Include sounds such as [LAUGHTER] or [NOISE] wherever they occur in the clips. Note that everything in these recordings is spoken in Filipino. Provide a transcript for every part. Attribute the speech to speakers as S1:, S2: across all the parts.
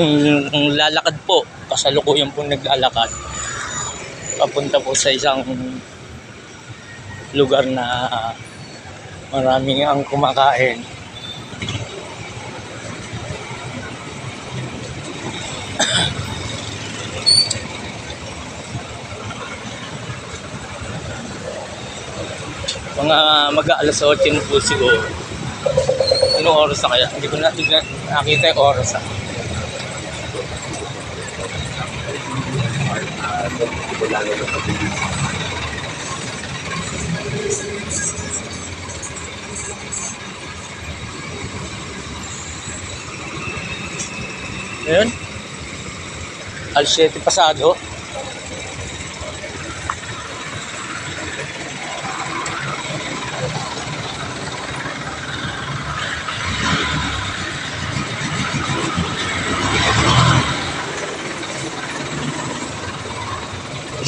S1: Nung lalakad po, kasalukuyan po naglalakad. Papunta po sa isang lugar na maraming ang kumakain. Mga mag-aalas 8 na po siguro. Anong oras na kaya? Hindi ko na tignan, nakita yung oras ah. Ayun. Alas 7 pasado.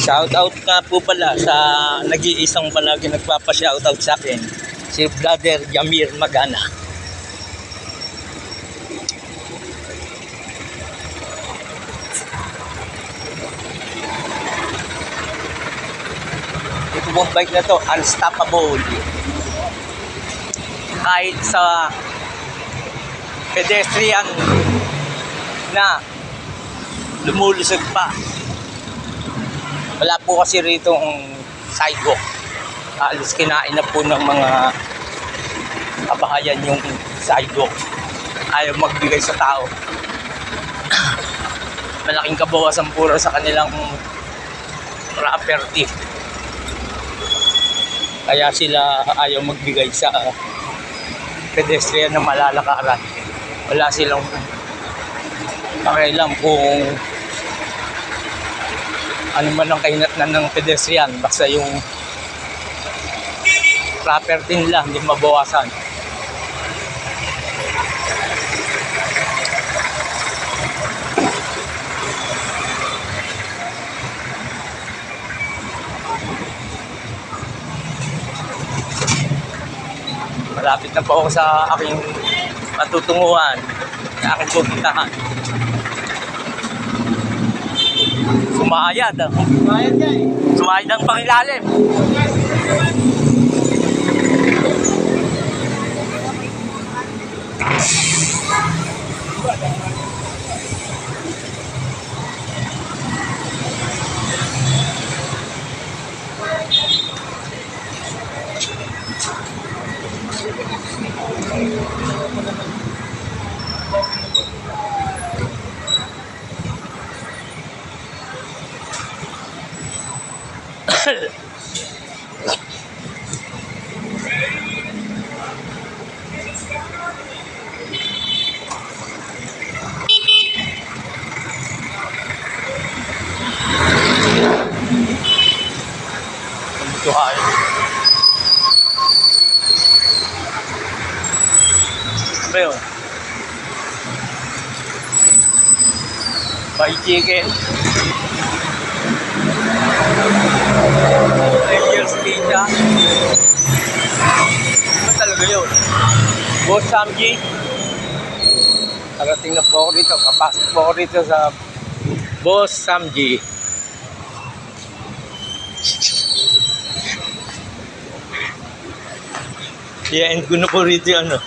S1: Shout out nga po pala sa nag-iisang palagi nagpapa-shout out sa akin, si Brother Yamir Magana. Ito pong bike na to, unstoppable. Kahit sa pedestrian na lumulusog pa. Wala po kasi rito ang sidewalk. Alis kinain na po ng mga kabahayan yung sidewalk. Ayaw magbigay sa tao. [COUGHS] Malaking kabawasan puro sa kanilang property. Kaya sila ayaw magbigay sa pedestrian na malalakaran. Wala silang pakialam kung ano man ang kahinatnan ng pedestrian basta yung property nila hindi mabawasan. Malapit na po ako sa aking matutunguhan sa aking pupuntahan Sumayad. ah.
S2: Bayad ka eh.
S1: Sumayad ang pangilalim. Right. Bây giờ Bảy chia game 10 years data. Ano talaga yun? Boss Samji, narating na po ako dito. Kapasok po ako dito sa Boss Samji. [LAUGHS] Yeah, and ko na po rito ano.